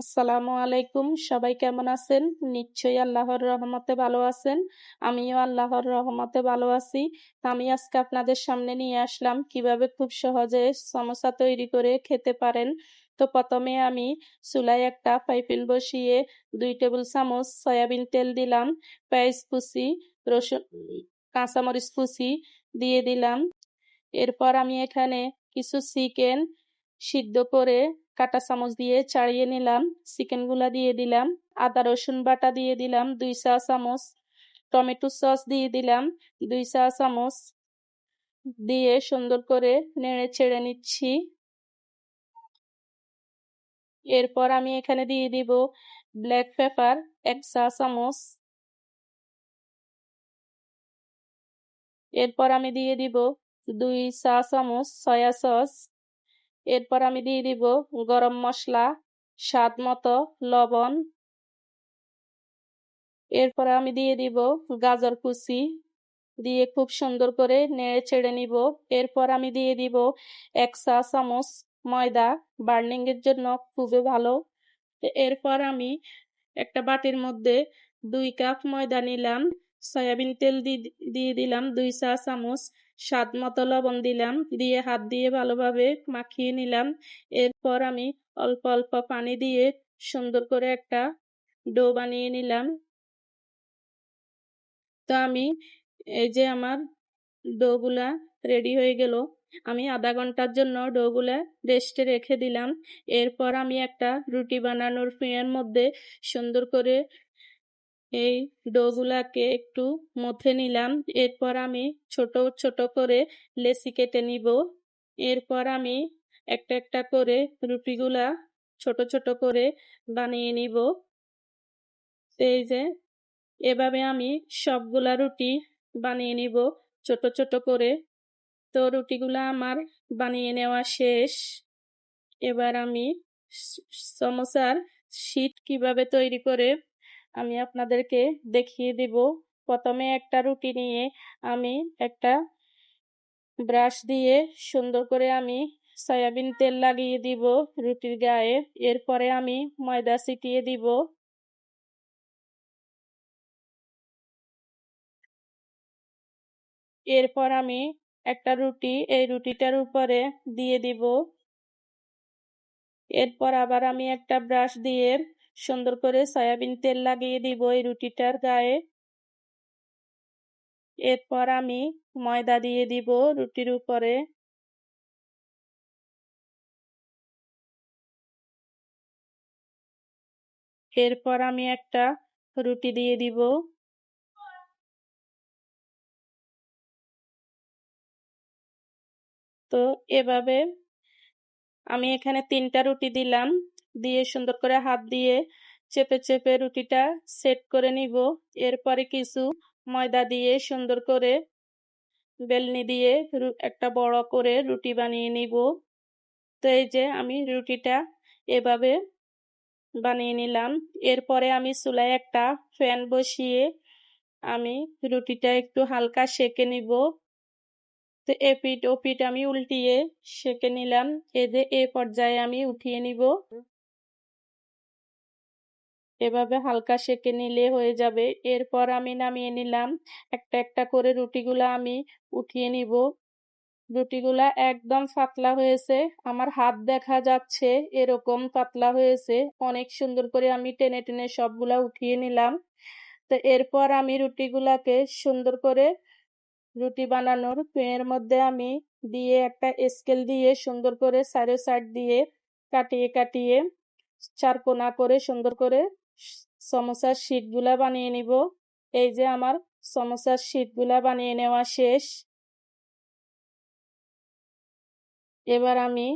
আসসালামু আলাইকুম। সবাই কেমন আছেন? নিশ্চয়ই আল্লাহর রহমতে ভালো আছেন। আমিও আল্লাহর রহমতে ভালো আছি। আমি আজকে আপনাদের সামনে নিয়ে আসলাম কীভাবে খুব সহজে সমোসা তৈরি করে খেতে পারেন। তো প্রথমে আমি চুলায় একটা পাইপিন বসিয়ে দুই টেবিল চামচ সয়াবিন তেল দিলাম, পেঁয়াজ কুচি, রসুন, কাঁচামরিচ কুচি দিয়ে দিলাম। এরপর আমি এখানে কিছু চিকেন সিদ্ধ করে কাটা চামচ দিয়ে ছাড়িয়ে নিলাম চিকেনগুলা দিয়ে দিলাম, আদা, রসুন বাটা দিয়ে দিলাম, দুই চা চামচ, টমেটো সস দিয়ে দিলাম, দুই চা চামচ দিয়ে সুন্দর করে নেড়ে ছেড়ে নিচ্ছি। এরপর আমি এখানে দিয়ে দিব ব্ল্যাক পেপার, এক চা চামচ। এরপর আমি দিয়ে দিব দুই চা চামচ সয়া সস। এরপর আমি দিয়ে দিব গরম মশলা, স্বাদ মতো, লবণ। এরপর আমি দিয়ে দিব গাজর কুচি, দিয়ে খুব সুন্দর করে নেড়ে ছেড়ে নিব। এরপর আমি দিয়ে দিব এক চা চামচ ময়দা, বার্নিং এর জন্য খুবই ভালো। এরপর আমি একটা বাটির মধ্যে দুই কাপ ময়দা নিলাম। সয়াবিন তেল দিয়ে দিলাম, দুই চা চামচ স্বাদ মতো লবণ দিলাম, দিয়ে হাত দিয়ে ভালোভাবে মাখিয়ে নিলাম। এরপর আমি অল্প অল্প পানি দিয়ে সুন্দর করে একটা ডো বানিয়ে নিলাম। তো আমি এই যে আমার ডোগুলা রেডি হয়ে গেল। আমি আধা ঘণ্টার জন্য ডোগুলা রেস্টে রেখে দিলাম। এরপর আমি একটা রুটি বানানোর ফ্রেয়ের মধ্যে সুন্দর করে এই ডোগুলাকে একটু মথে নিলাম। এরপর আমি ছোট ছোট করে লেসি কেটে নিব। এরপর আমি একটা একটা করে রুটিগুলা ছোট ছোট করে বানিয়ে নিব। এই যে, এভাবে আমি সবগুলা রুটি বানিয়ে নিব ছোট ছোট করে। তো রুটিগুলা আমার বানিয়ে নেওয়া শেষ। এবার আমি সমোসার শীত কীভাবে তৈরি করে আমি আপনাদেরকে দেখিয়ে দিব। প্রথমে একটা রুটি নিয়ে আমি একটা ব্রাশ দিয়ে সুন্দর করে আমি সয়াবিন তেল লাগিয়ে দিব রুটির গায়ে। এরপরে আমি ময়দা ছিটিয়ে দিব। এরপর আমি একটা রুটি, এই রুটিটার উপরে দিয়ে দিব। এরপর আবার আমি একটা ব্রাশ দিয়ে সুন্দর করে সয়াবিন তেল লাগিয়ে দিব এই রুটিটার গায়ে। এরপর আমি ময়দা দিয়ে দিব রুটির উপরে। এরপর আমি একটা রুটি দিয়ে দিব। তো এভাবে আমি এখানে তিনটা রুটি দিলাম। দিয়ে সুন্দর করে হাত দিয়ে চেপে চেপে রুটিটা সেট করে নিব। এরপরে কিছু ময়দা দিয়ে সুন্দর করে বেলনি দিয়ে একটা বড় করে রুটি বানিয়ে নিব। তো এই যে আমি রুটিটা এভাবে বানিয়ে নিলাম। এরপরে আমি চুলায় একটা ফ্যান বসিয়ে আমি রুটিটা একটু হালকা সেকে নিব। তো এপিট ওপিট আমি উল্টিয়ে সেকে নিলাম। এ যে এ পর্যায়ে আমি উঠিয়ে নিব। এভাবে হালকা সেকে নিলে হয়ে যাবে। এরপর আমি নামিয়ে নিলাম। একটা একটা করে রুটিগুলা আমি উঠিয়ে নিব। রুটিগুলা একদম পাতলা হয়েছে। আমার হাত দেখা যাচ্ছে এরকম পাতলা হয়েছে। অনেক সুন্দর করে আমি টেনে টেনে সবগুলা উঠিয়ে নিলাম। তো এরপর আমি রুটিগুলাকে সুন্দর করে রুটি বানানোর পেঁয়ের মধ্যে আমি দিয়ে একটা স্কেল দিয়ে সুন্দর করে সাইডে সাইড দিয়ে কাটিয়ে কাটিয়ে চার কোনা করে সুন্দর করে সমোসার শীটগুলা বানিয়ে নিব। এই যে আমার সমোসার শীটগুলা বানিয়ে নেওয়া শেষ। এবার আমি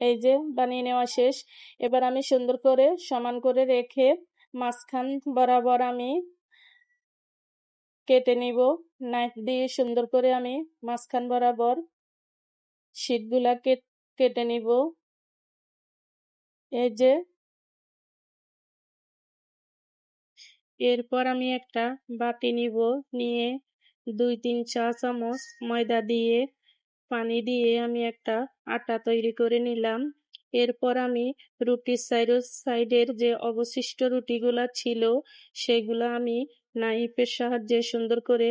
এই যে বানিয়ে নেওয়া শেষ। এবার আমি সুন্দর করে সমান করে রেখে মাঝখান বরাবর আমি কেটে নিব। নাইফ দিয়ে সুন্দর করে আমি মাঝখান বরাবর শীটগুলা কেটে নিব। এই যে এরপর আমি একটা বাটি নিব, নিয়ে দুই, তিন চা চামচ ময়দা দিয়ে, পানি দিয়ে আমি একটা আটা তৈরি করে নিলাম। এরপর আমি রুটির সাইডের সাইডের যে অবশিষ্ট রুটিগুলা ছিল, সেগুলো আমি নাইফের সাহায্যে সুন্দর করে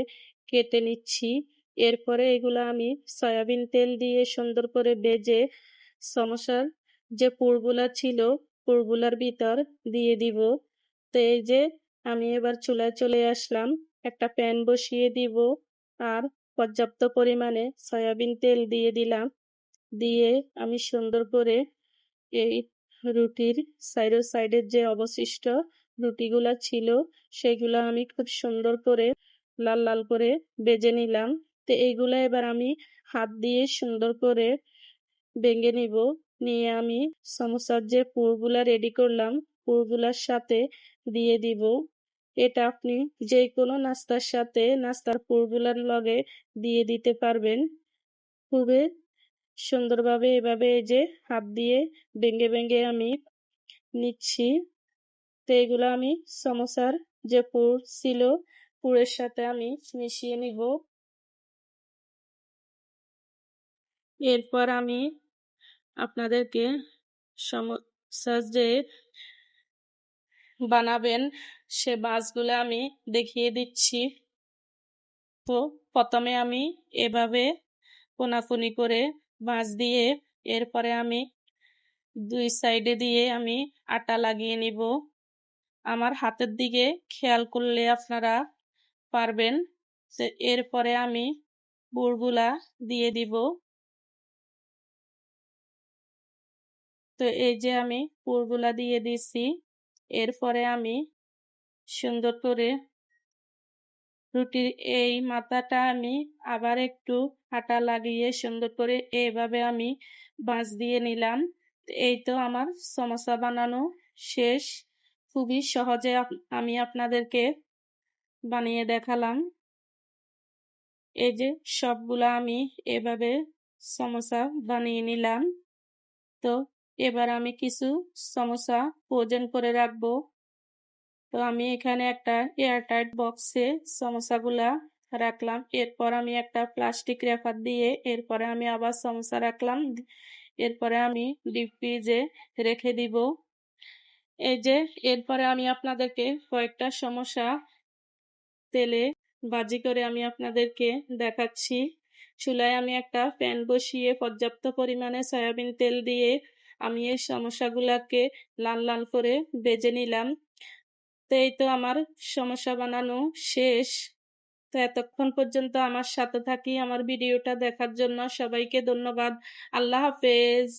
কেটে নিচ্ছি। এরপরে এগুলো আমি সয়াবিন তেল দিয়ে সুন্দর করে বেজে সমস্যার যে পুরগুলা ছিল, পুরগুলার ভিতর দিয়ে দিব। তো এই যে আমি এবার চুলায় চলে আসলাম, একটা প্যান বসিয়ে দিব আর পর্যাপ্ত পরিমাণে সয়াবিন তেল দিয়ে দিলাম। দিয়ে আমি সুন্দর করে এই রুটির সাইডের সাইডের যে অবশিষ্ট রুটিগুলা ছিল, সেগুলো আমি খুব সুন্দর করে লাল লাল করে বেজে নিলাম। তো এইগুলো এবার আমি হাত দিয়ে সুন্দর করে ভেঙে নিব। নিয়ে আমি সমোসার যে পুরগুলা রেডি করলাম, পুরগুলার সাথে দিয়ে দিব। এটা আপনি যে কোনো নাস্তার সাথে নাস্তার পুরগুলার লগে দিয়ে দিতে পারবেন। খুবই সুন্দরভাবে এভাবে এই যে হাত দিয়ে ভেঙে ভেঙে আমি নিচ্ছি। তো এগুলো আমি সমোসার যে পুর ছিল, পুরের সাথে আমি মিশিয়ে নিব। এরপর আমি আপনাদেরকে যে বানাবেন। সে মাছগুলো আমি দেখিয়ে দিচ্ছি। তো প্রথমে আমি এভাবে কোনাকুনি করে মাছ দিয়ে এরপরে আমি দুই সাইডে দিয়ে আমি আটা লাগিয়ে নিব। আমার হাতের দিকে খেয়াল করলে আপনারা পারবেন। এরপরে আমি বুড়গুলা দিয়ে দিব। তো এই যে আমি পুরগুলা দিয়ে দিছি, এরপরে আমি সুন্দর করে রুটির এই মাথাটা আমি আবার একটু আটা লাগিয়ে সুন্দর করে এইভাবে আমি বাঁশ দিয়ে নিলাম। এই তো আমার সমস্যা বানানো শেষ। খুবই সহজে আমি আপনাদেরকে বানিয়ে দেখালাম। এই যে সবগুলা আমি এভাবে সমস্যা বানিয়ে নিলাম। তো এবার আমি কিছু সমস্যা প্রয়োজন করে রাখব। তো আমি এখানে একটা এয়ারটাইট বক্সে সমস্যাগুলা রাখলাম। এরপর আমি একটা প্লাস্টিক রেফার দিয়ে এরপরে আমি আবার সমস্যা রাখলাম। এরপরে আমি ডিপ ফ্রিজে রেখে দিব। এই যে, এরপরে আমি আপনাদেরকে কয়েকটা সমস্যা তেলে বাজি করে আমি আপনাদেরকে দেখাচ্ছি। চুলায় আমি একটা প্যান বসিয়ে পর্যাপ্ত পরিমাণে সয়াবিন তেল দিয়ে আমি এই সমস্যাগুলোকে লাল লাল করে বেজে নিলাম। তো এই তো আমার সমস্যা বানানো শেষ। তো এতক্ষণ পর্যন্ত আমার সাথে থাকি, আমার ভিডিওটা দেখার জন্য সবাইকে ধন্যবাদ। আল্লাহ হাফেজ।